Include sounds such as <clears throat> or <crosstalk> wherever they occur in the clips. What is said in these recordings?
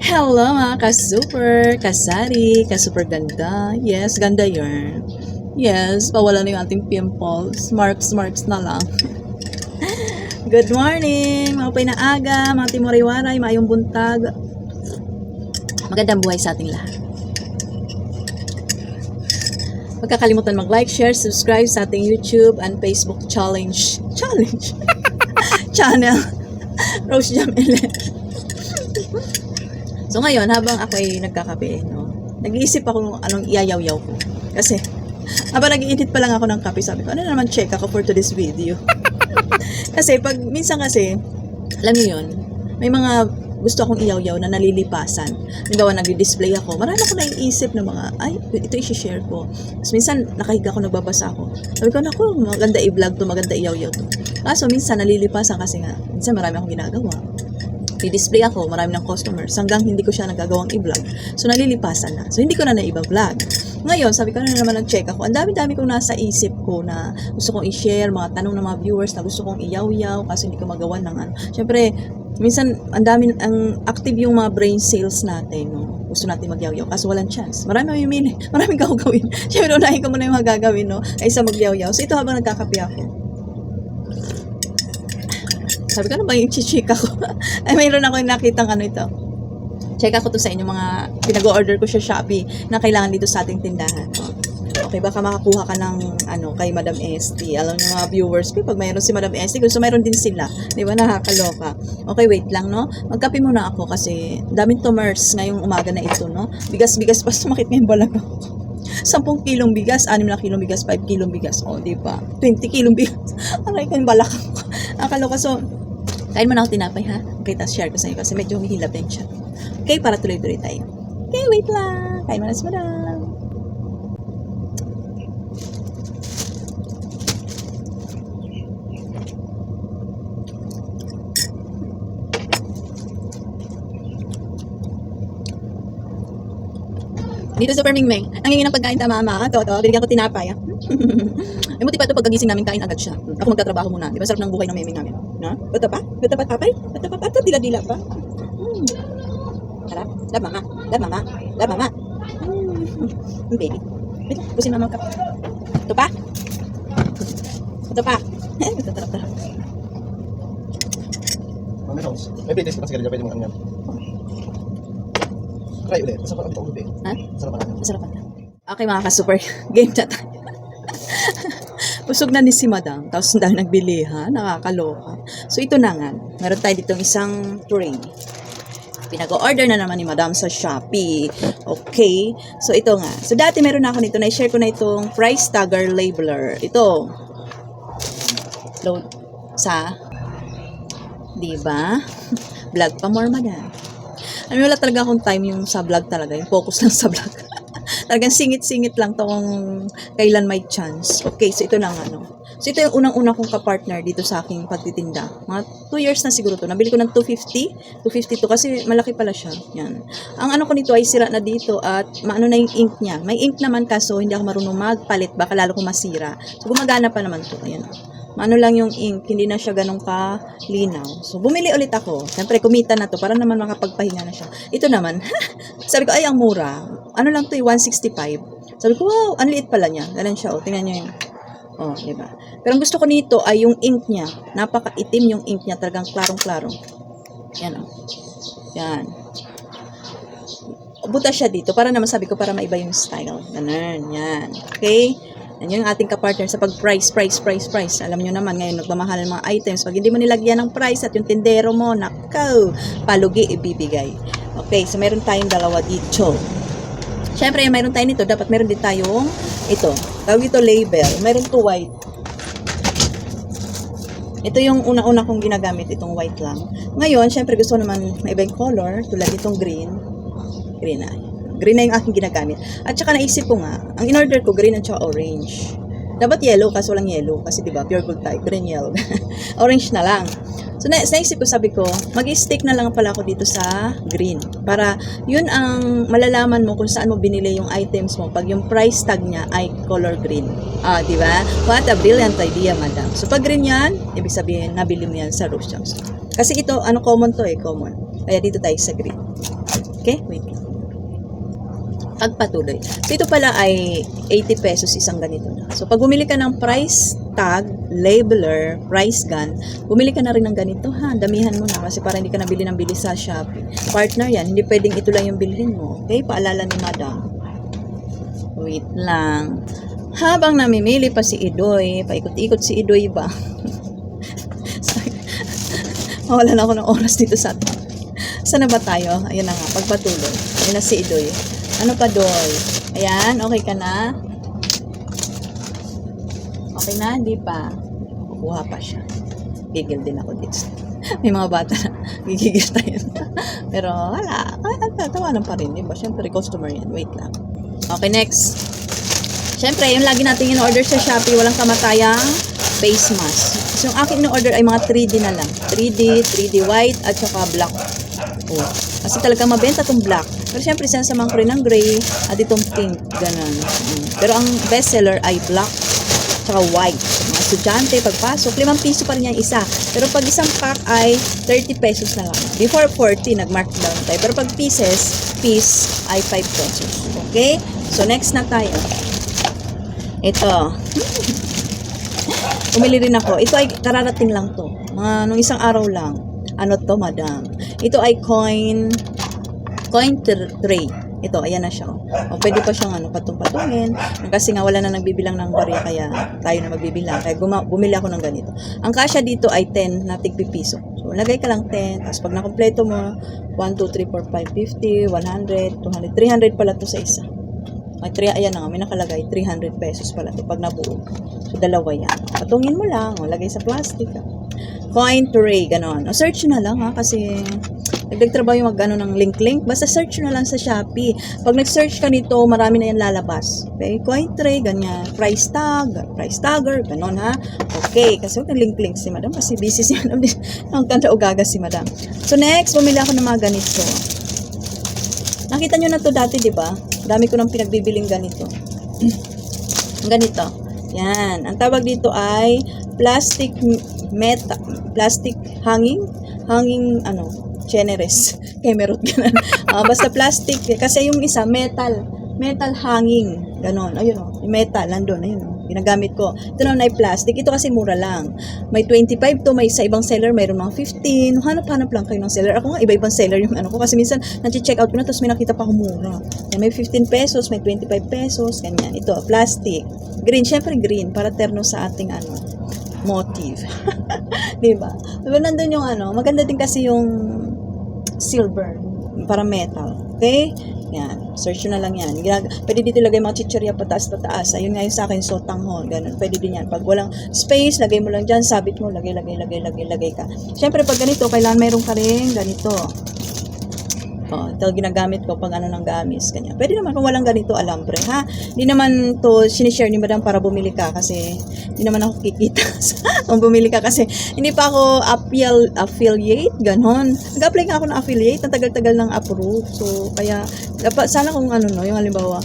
Hello mga ka-super, kasari, ka-super ganda. Yes, ganda yun. Yes, pawala na yung ating pimples. Marks, marks na lang. <laughs> Good morning, mga pinaaga, mga timoriwaray, maayong buntag. Magandang buhay sa ating lahat. Huwag kakalimutan mag-like, share, subscribe sa ating YouTube and Facebook challenge. <laughs> Challenge? <laughs> Channel. Rose Jam 11. So ngayon, habang ako ay nagkakape, no, nag-iisip ako kung anong iyayaw-yaw ko. Kasi, <laughs> habang nag-iinit pa lang ako ng kape, sabi ko, ano na naman check ako for today's video. <laughs> kasi, pag, minsan kasi, alam niyo yun, may mga gusto akong iyaw-yaw na nalilipasan. Halimbawa, nag-display ako. Marami ako naiisip na mga, ay, ito i-share ko. Tapos minsan, nakahiga ako, nagbabasa ako. Sabi ko, naku, maganda i-vlog to, maganda iyaw-yaw to. Kaso minsan, nalilipasan kasi nga, minsan marami akong ginagawa i-display ako, marami ng customers, hanggang hindi ko siya nagagawang i-vlog. So, nalilipasan na. So, hindi ko na naiba-vlog. Ngayon, sabi ko na naman nag-check ako. Ang dami-dami kong nasa isip ko na gusto kong i-share, mga tanong ng mga viewers na gusto kong iyaw-yaw kasi hindi ko magawa ng ano. Siyempre, minsan, ang dami, ang active yung mga brain cells natin, no? Gusto natin magyaw-yaw kasi walang chance. Marami mamimili. <laughs> Maraming gagawin. Siyempre, unahin ko muna yung mga gagawin, no? Kaysa magyaw-yaw. So, ito habang nagkakape ako. Sabi ko, ano ba yung chichika ko? <laughs> Ay, mayroon ako yung nakitang ano ito. Check ako to sa inyo mga pinag-order ko sa Shopee na kailangan dito sa ating tindahan. Okay, baka makakuha ka ng ano kay Madam Esty. Alam niyo mga viewers ko, pag mayroon si Madam Esty, gusto mayroon din sila. Di ba? Nakakaloka. Okay, wait lang, no? Magkape muna ako kasi daming tumors ngayong umaga na ito, no? Bigas-bigas pa <laughs> sumakit ngayong balag ako. 10 kilong bigas, 6 na kilong bigas, 5 kilong bigas. O, di ba? 20 kilong bigas. <laughs> Aray ko yung balakang ko. Nakakaloka. So, kain mo na ako tinapay, ha? Okay, tapos share ko sa inyo kasi medyo humihilap din siya. Okay, para tuloy-tuloy tayo. Okay, wait lang. Kain mo na si madam. Dito sa Permingmeng, ang hingi ng pagkain tama ama, toto, binigyan ko tinapay. ah. <laughs> Ay, buti pa ito pagkagising namin kain agad siya. Ako magtatrabaho muna. Di ba sarap ng buhay ng meming namin? No? Bata pa? Bata pa papay? Bata pa pato? Dila-dila pa? Hmm. Harap? Lab mama? Lab mama? Lab mama? Hmm. Baby. Ito, pusin mama ka. Ito pa? Ito pa? Ito, tarap-tarap. Mami Rose, may bilis ka pa sigarilyo, pwede mo ano yan. Try ulit, masarap ang ito ulit. Ha? Masarap ang Masarap. Okay mga ka-super, game na tayo. Busog na ni si Madam. Tapos dahil nagbilihan, nakakaloka. So ito na nga. Meron tayo ditong isang tray. Pinag-order na naman ni Madam sa Shopee. Okay. So ito nga. So dati meron ako nito. Na-share ko na itong price tagger labeler. Ito. Load sa Di ba? <laughs> vlog pa more madam. Ano wala talaga akong time yung sa vlog talaga. Yung focus lang sa vlog. Talagang singit-singit lang to kung kailan may chance. Okay, so ito na nga, no. So ito yung unang-una kong kapartner dito sa aking pagtitinda. Mga 2 years na siguro to. Nabili ko ng 250. 250 to kasi malaki pala siya. Yan. Ang ano ko nito ay sira na dito at maano na yung ink niya. May ink naman kaso hindi ako marunong magpalit. Baka lalo kong masira. So gumagana pa naman to. Ayan. Maano lang yung ink, hindi na siya ganun kalinaw. So, bumili ulit ako. Siyempre, kumita na to para naman makapagpahinga na siya. Ito naman, <laughs> sabi ko, ay, ang mura. Ano lang to, eh, 165. Sabi ko, wow, ang liit pala niya. Ganun siya, oh. Tingnan niyo yun. Oh, di ba? Pero ang gusto ko nito ay yung ink niya. Napaka-itim yung ink niya, talagang klarong-klaro. Yan, oh. Yan. Buta siya dito para naman sabi ko para maiba yung style. Ganun, yan. Okay? Yan yung ating kapartner sa pag-price, price, price, price. Alam nyo naman, ngayon nagmamahal ng mga items. Pag hindi mo nilagyan ng price at yung tindero mo, nakaw, palugi ibibigay. Okay, so meron tayong dalawa dito. Siyempre, mayroon tayo nito. Dapat meron din tayong ito. Tawag ito label. Meron to white. Ito yung una-una kong ginagamit, itong white lang. Ngayon, syempre gusto naman may ibang color, tulad itong green. Green na. Green na yung aking ginagamit. At saka naisip ko nga, ang in-order ko, green at saka orange. Dapat yellow, kaso walang yellow. Kasi diba, pure gold type, green yellow. <laughs> orange na lang. So, na naisip ko, sabi ko, mag-stick na lang pala ako dito sa green. Para, yun ang malalaman mo kung saan mo binili yung items mo pag yung price tag niya ay color green. Ah, di ba? What a brilliant idea, madam. So, pag green yan, ibig sabihin, nabili mo yan sa Rose Jones. Kasi ito, ano common to eh, common. Kaya dito tayo sa green. Okay? Wait. Pagpatuloy. So, ito pala ay 80 pesos isang ganito na. So, pag bumili ka ng price tag, labeler, price gun, bumili ka na rin ng ganito ha. Damihan mo na kasi para hindi ka nabili ng bili sa Shopee. Partner yan, hindi pwedeng ito lang yung bilhin mo. Okay? Paalala ni Madam. Wait lang. Habang namimili pa si Idoy, paikot-ikot si Idoy ba? <laughs> Mawala na ako ng oras dito sa Sana ba tayo? Ayan na nga, pagpatuloy. Ayan na si Idoy. Ano pa, Doy? Ayan, okay ka na? Okay na? Hindi pa. Kukuha pa siya. Gigil din ako dito. <laughs> May mga bata na <laughs> gigigil tayo. <laughs> Pero wala. Tawanan pa rin. Diba? Siyempre, customer yan. Wait lang. Okay, next. Siyempre, yung lagi natin in-order sa Shopee, walang kamatayang face mask. So, yung akin in-order ay mga 3D na lang. 3D, 3D white, at saka black. Oh. Kasi talaga mabenta tong black. Pero siyempre, sinasamahan ko rin ng gray, at itong pink. Ganon. Mm. Pero ang bestseller ay black, tsaka white. Mga estudyante, pagpasok, 5 piso pa rin yung isa. Pero pag isang pack ay 30 pesos na lang. Before 40, nag-markdown tayo. Pero pag pieces, piece ay 5 pesos. Okay? So, next na tayo. Ito. <laughs> Umili rin ako. Ito ay kararating lang to. Mga nung isang araw lang. Ano to, madam? Ito ay coin coin tr- tray. Ito, ayan na siya. O, pwede pa siyang ano, patong-patungin. Kasi nga wala na nagbibilang ng barya, kaya tayo na magbibilang. Kaya guma- bumili ako ng ganito. Ang kasya dito ay 10 na tigpipiso. So, lagay ka lang 10. Tapos pag nakompleto mo, 1, 2, 3, 4, 5, 50, 100, 200, 300 pala to sa isa. Ay, tri- ayan na nga, may nakalagay, 300 pesos pala ito pag nabuo. So, dalawa yan. Patungin mo lang, o, lagay sa plastic. ah. Coin tray, ganon. O, search na lang ha, kasi nagdagtrabaho yung mag ano, ng link-link. Basta search na lang sa Shopee. Pag nag-search ka nito, marami na yan lalabas. Okay? Coin tray, ganyan. Price tag, price tagger, ganon ha. Okay, kasi huwag link-link si madam kasi busy si <laughs> madam. Ang kanta o gaga si madam. So next, bumili ako ng mga ganito. Nakita nyo na to dati, di ba? Dami ko nang pinagbibiling ganito. <clears throat> ganito. Yan. Ang tawag dito ay plastic meta, plastic hanging, hanging ano, generous. Kemerot ganun. <laughs> Ah, basta plastic kasi yung isa metal, metal hanging, ganon. Ayun oh, yung metal nandun, ayun oh. Ginagamit ko. Ito naman ay plastic. Ito kasi mura lang. May 25 to, may sa ibang seller, mayroon mga 15. Hanap-hanap lang kayo ng seller. Ako nga, iba-ibang seller yung ano ko. Kasi minsan, nag-check out ko na, tapos may nakita pa ako mura. Yan, may 15 pesos, may 25 pesos, ganyan. Ito, plastic. Green, syempre green, para terno sa ating ano, motive. di <laughs> ba? Diba nandun yung ano, maganda din kasi yung silver, para metal. Okay? Yan. Search na lang yan. Ginag- pwede dito lagay mga chichirya pataas pataas. Ayun nga yung sa akin, sotanghon. Ganun. Pwede din yan. Pag walang space, lagay mo lang dyan. Sabit mo, lagay, lagay, lagay, lagay, lagay ka. Siyempre, pag ganito, kailangan mayroon ka rin ganito. Oh, ito ginagamit ko pag ano ng gamis, kanya. Pwede naman kung walang ganito alambre, ha? Hindi naman to sinishare ni madam para bumili ka kasi hindi naman ako kikita <laughs> kung bumili ka kasi hindi pa ako appeal, affiliate, ganon. Nag-apply nga ako ng affiliate, ang tagal-tagal ng approve. So, kaya, dapat, sana kung ano no, yung halimbawa,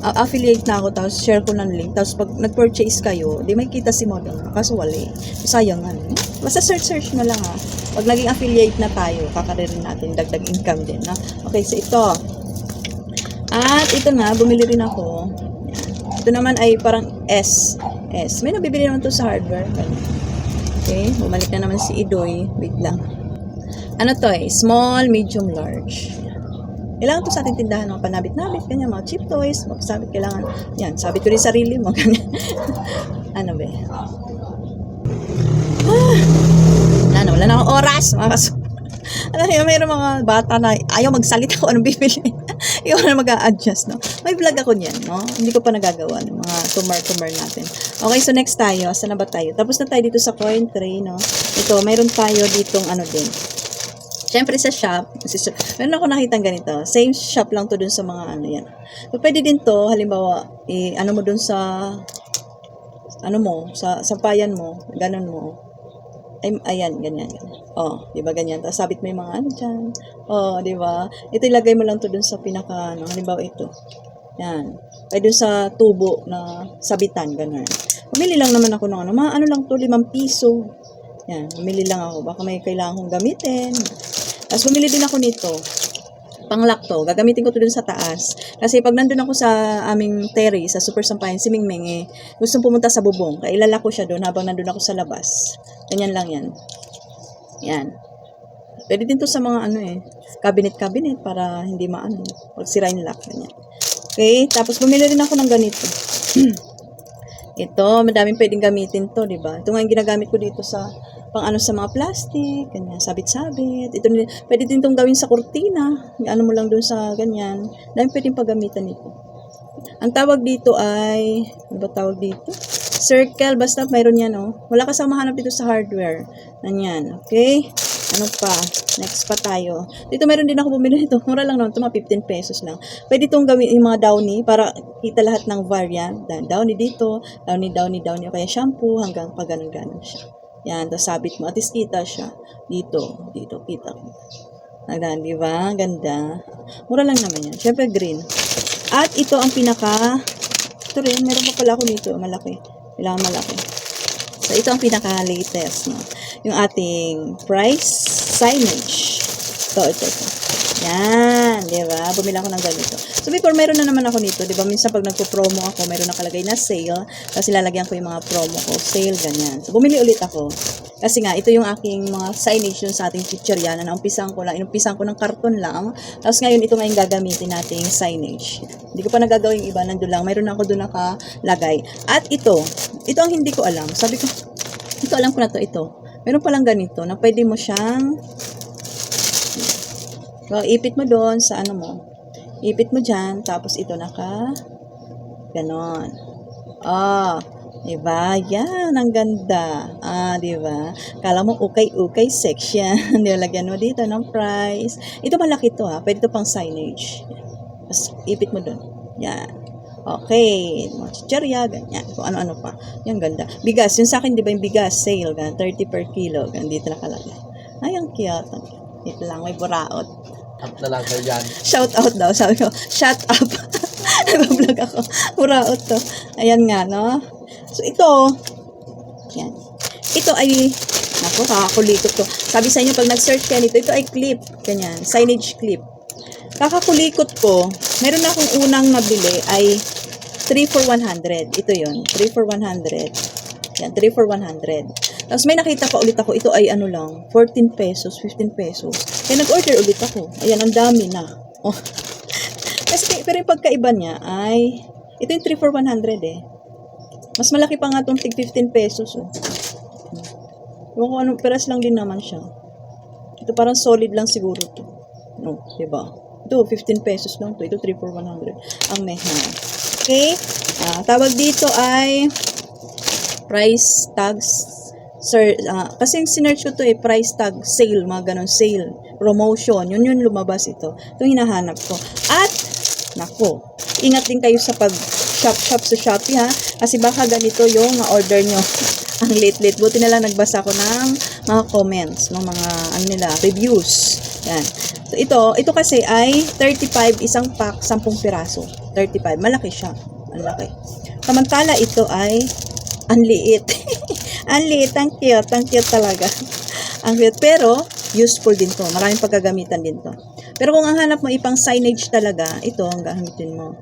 a- affiliate na ako, tapos share ko ng link, tapos pag nag-purchase kayo, di may kita si model, kaso wali. Sayang ano. Basta search-search na lang ha. Pag naging affiliate na tayo, kakaririn natin, dagdag income din. Na? Okay, so ito. At ito na, bumili rin ako. Ito naman ay parang S. S. May nabibili naman to sa hardware. Okay, bumalik na naman si Idoy. Wait lang. Ano to eh? Small, medium, large. Kailangan to sa ating tindahan, mga panabit-nabit, ganyan, mga cheap toys, magpasabit, kailangan, yan, sabit ko rin sarili mo, <laughs> ano ba? Wala na, wala na akong oras. Mga kaso. <laughs> Alam niyo, mayroong mga bata na ayaw magsalita kung anong bibili. <laughs> Ayaw na mag-a-adjust, no? May vlog ako niyan, no? Hindi ko pa nagagawa ng mga tumor-tumor natin. Okay, so next tayo. Saan na ba tayo? Tapos na tayo dito sa coin tray, no? Ito, mayroon tayo ditong ano din. Siyempre sa shop, sa meron ako nakita ganito. Same shop lang to dun sa mga ano yan. Pwede din to, halimbawa, eh, ano mo dun sa, ano mo, sa sampayan mo, ganun mo. Ay, ayan, ganyan, ganyan. Oh, di ba ganyan? Tapos sabit mo yung mga ano dyan. Oh, di ba? Ito ilagay mo lang to dun sa pinaka, ano, halimbawa ito. Yan. Ay dun sa tubo na sabitan, ganun. Pumili lang naman ako ng ano, mga ano lang to, limang piso. Yan, bumili lang ako. Baka may kailangan kong gamitin. Tapos bumili din ako nito. Panglock to. Gagamitin ko to dun sa taas. Kasi pag nandun ako sa aming terrace, sa Super Sampayan, si Mingming eh, gustong pumunta sa bubong. Kaya ilalak ko siya doon habang nandun ako sa labas. Ganyan lang yan. Yan. Pwede din to sa mga ano eh, cabinet-cabinet para hindi maano, pag sira yung lock. Ganyan. Okay, tapos bumili rin ako ng ganito. <clears throat> Ito, madaming pwedeng gamitin to, di ba? Ito nga yung ginagamit ko dito sa pang ano sa mga plastic, ganyan, sabit-sabit. Ito pwede din itong gawin sa kurtina. Ano mo lang dun sa ganyan. Dami pwedeng paggamitan nito. Ang tawag dito ay, ano ba tawag dito? Circle, basta mayroon yan, oh. Wala ka sa mahanap dito sa hardware. Nanyan, okay? Ano pa? Next pa tayo. Dito meron din ako bumili nito. <laughs> Mura lang naman ito, mga 15 pesos lang. Pwede itong gawin yung mga downy para kita lahat ng variant. Downy dito, downy, downy, downy. O kaya shampoo hanggang pag ganun-ganun siya. Yan, tapos sabit mo. At least kita siya. Dito, dito, kita. Nagdaan, di ba? Ganda. Mura lang naman yan. Siyempre green. At ito ang pinaka, ito rin, meron pa pala ako dito, malaki. Kailangan malaki. So, ito ang pinaka-latest, no? Yung ating price signage. Ito, ito, ito. Yan, di ba? Bumili ako ng ganito. So, before, meron na naman ako nito. Di ba? Minsan, pag nagpo-promo ako, meron nakalagay na sale. Tapos, ilalagyan ko yung mga promo ko. Sale, ganyan. So, bumili ulit ako. Kasi nga, ito yung aking mga signage dun sa ating picture yan. Na naumpisan ko lang. Inumpisan ko ng karton lang. Tapos, ngayon, ito nga yung gagamitin nating signage. Hindi ko pa nagagawa yung iba. Nandun lang. Mayroon ako doon nakalagay. At ito, ito ang hindi ko alam. Sabi ko, ito alam ko na to, ito. Meron palang ganito na pwede mo siyang So, ipit mo doon sa ano mo. Ipit mo dyan, tapos ito naka ganon. Ah, diba? Yan, ang ganda. Ah, diba? Kala mo ukay-ukay section. <laughs> Nilagyan mo dito ng price. Ito malaki to ha. Pwede to pang signage. Tapos, ipit mo doon. Yan. Okay. Mga chicherya, ganyan. Kung ano-ano pa. Yan, ganda. Bigas. Yung sa akin, di ba yung bigas? Sale. Ganyan. 30 per kilo. Ganyan. Dito nakalagay. Ay, ang cute. Dito lang. May buraot. Up na lang kayo dyan. Shout out daw. Sabi ko, shut up. <laughs> Nag-vlog ako. Buraot to. Ayan nga, no? So, ito. Yan. Ito ay, naku, kakakulikot to. Sabi sa inyo, pag nag-search kayo nito, ito ay clip. Ganyan. Signage clip. Kakakulikot ko, meron akong unang nabili ay 3 for 100. Ito yon 3 for 100. Yan, 3 for 100. Tapos may nakita pa ulit ako, ito ay ano lang, 14 pesos, 15 pesos. Kaya nag-order ulit ako. Ayan, ang dami na. Oh. <laughs> Kasi, pero yung pagkaiba niya ay, ito yung 3 for 100 eh. Mas malaki pa nga itong tig 15 pesos oh. Ewan ko anong peras lang din naman siya. Ito parang solid lang siguro to. No, diba? Ito, 15 pesos lang to. Ito, 3 for 100. Ang meha. Okay? Ah, tawag dito ay price tags sir ah, kasi yung sinearch ko to eh price tag sale mga ganon sale promotion yun yun lumabas ito ito hinahanap ko at nako ingat din kayo sa pag shop shop sa Shopee ha kasi baka ganito yung order nyo <laughs> ang late late buti na nagbasa ko ng mga comments ng mga ano nila reviews yan so ito ito kasi ay 35 isang pack 10 piraso 35 malaki siya ang laki samantala ito ay ang liit. <laughs> ang liit, ang cute, ang cute talaga. <laughs> ang cute, pero useful din to. Maraming pagkagamitan din to. Pero kung ang hanap mo ipang signage talaga, ito ang gamitin mo.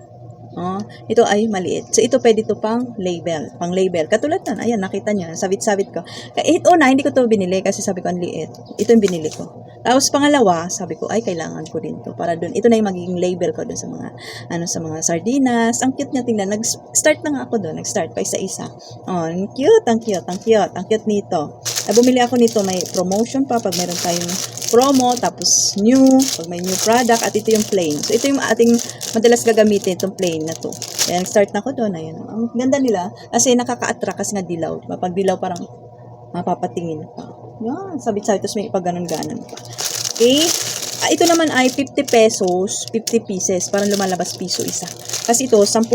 Oh, ito ay maliit. So, ito pwede to pang label. Pang label. Katulad nun. Ayan, nakita nyo. Sabit-sabit ko. Kaya ito na, hindi ko to binili kasi sabi ko ang liit. Ito yung binili ko. Tapos pangalawa, sabi ko, ay, kailangan ko din to. Para dun, ito na yung magiging label ko dun sa mga, ano, sa mga sardinas. Ang cute niya tingnan. Nag-start na nga ako dun. Nag-start pa isa-isa. Oh, ang cute, ang cute, ang cute. Ang cute nito. Ay, bumili ako nito. May promotion pa pag meron tayong promo, tapos new, pag may new product, at ito yung plain. So, ito yung ating madalas gagamitin, itong plain na to. Kaya nag-start na ako doon. Ayun. Ang ganda nila. Kasi nakaka-attract kasi nga dilaw. Diba? Pag dilaw, parang mapapatingin pa. Yan. Sabit-sabit. Tapos may pag-ganon-ganon pa. Okay. Ah, ito naman ay 50 pesos, 50 pieces. Parang lumalabas piso isa. Kasi ito, 10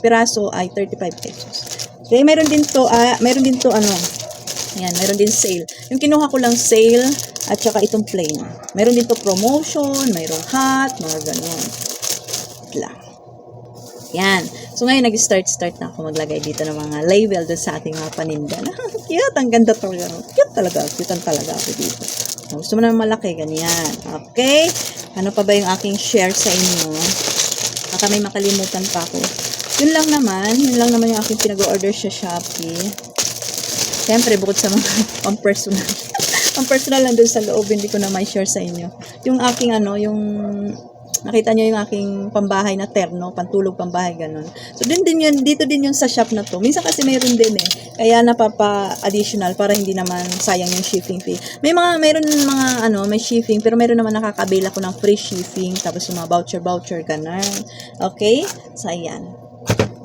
piraso ay 35 pesos. Okay, meron din to, ah, meron din to, ano, Ayan, meron din sale. Yung kinuha ko lang sale at saka itong plain. Meron din to promotion, mayroong hot, mga. Wait lang. Yan. So ngayon nag-start-start na ako maglagay dito ng mga label doon sa ating mga paninda. <laughs> cute, ang ganda talaga. Cute talaga. Cute talaga ako dito. Kung gusto mo naman malaki, ganyan. Okay? Ano pa ba yung aking share sa inyo? Baka may makalimutan pa ako. Yun lang naman. Yun lang naman yung aking pinag-order sa Shopee. Siyempre, bukod sa mga <laughs> pang-personal. pang-personal <laughs> lang dun sa loob, hindi ko na may share sa inyo. Yung aking ano, yung nakita nyo yung aking pambahay na terno, pantulog pambahay, ganun. So, din din yun, dito din yun sa shop na to. Minsan kasi mayroon din eh. Kaya napapa-additional para hindi naman sayang yung shipping fee. May mga, mayroon mga ano, may shipping, pero mayroon naman nakakabila ko ng free shipping, tapos yung mga voucher-voucher, ganun. Okay? So, ayan.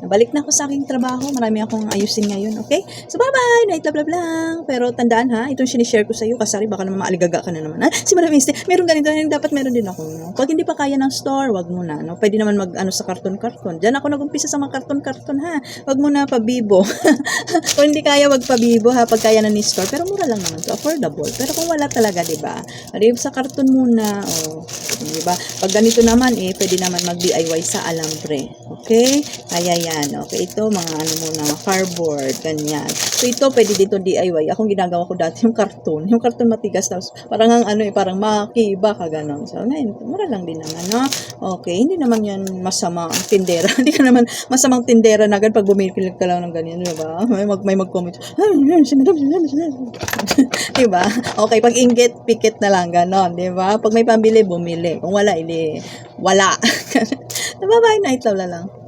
Nabalik na ako sa aking trabaho. Marami akong ayusin ngayon, okay? So, bye-bye! Night love, love lang. Pero tandaan ha, itong sinishare ko sa iyo kasi baka naman maaligaga ka na naman. Ha? Si Madam Este, meron ganito, yan, dapat meron din ako. No? Pag hindi pa kaya ng store, wag mo na. No? Pwede naman mag ano, sa karton-karton. Diyan ako nag-umpisa sa mga karton-karton ha. Wag mo na pabibo. <laughs> kung hindi kaya, wag pabibo ha. Pag kaya na ni store. Pero mura lang naman to. Affordable. Pero kung wala talaga, di ba? Di sa karton muna. Oh, di ba? Pag ganito naman eh, pwede naman mag-DIY sa alambre. Okay? Kaya yan. Okay, ito mga ano muna, mga cardboard, ganyan. So ito pwede dito DIY. Akong ginagawa ko dati yung karton. Yung karton matigas tapos parang ang ano eh, parang makiba ka ganon. So ngayon, mura lang din naman, no? Okay, hindi naman yan masama ang tindera. <laughs> hindi ka naman masamang tindera na agad pag bumili ka lang ng ganyan, di ba? May mag may mag-comment. <laughs> Di ba? Okay, pag inggit, pikit na lang ganon, di ba? Pag may pambili, bumili. Kung wala, ili wala. Bye-bye, night love lang.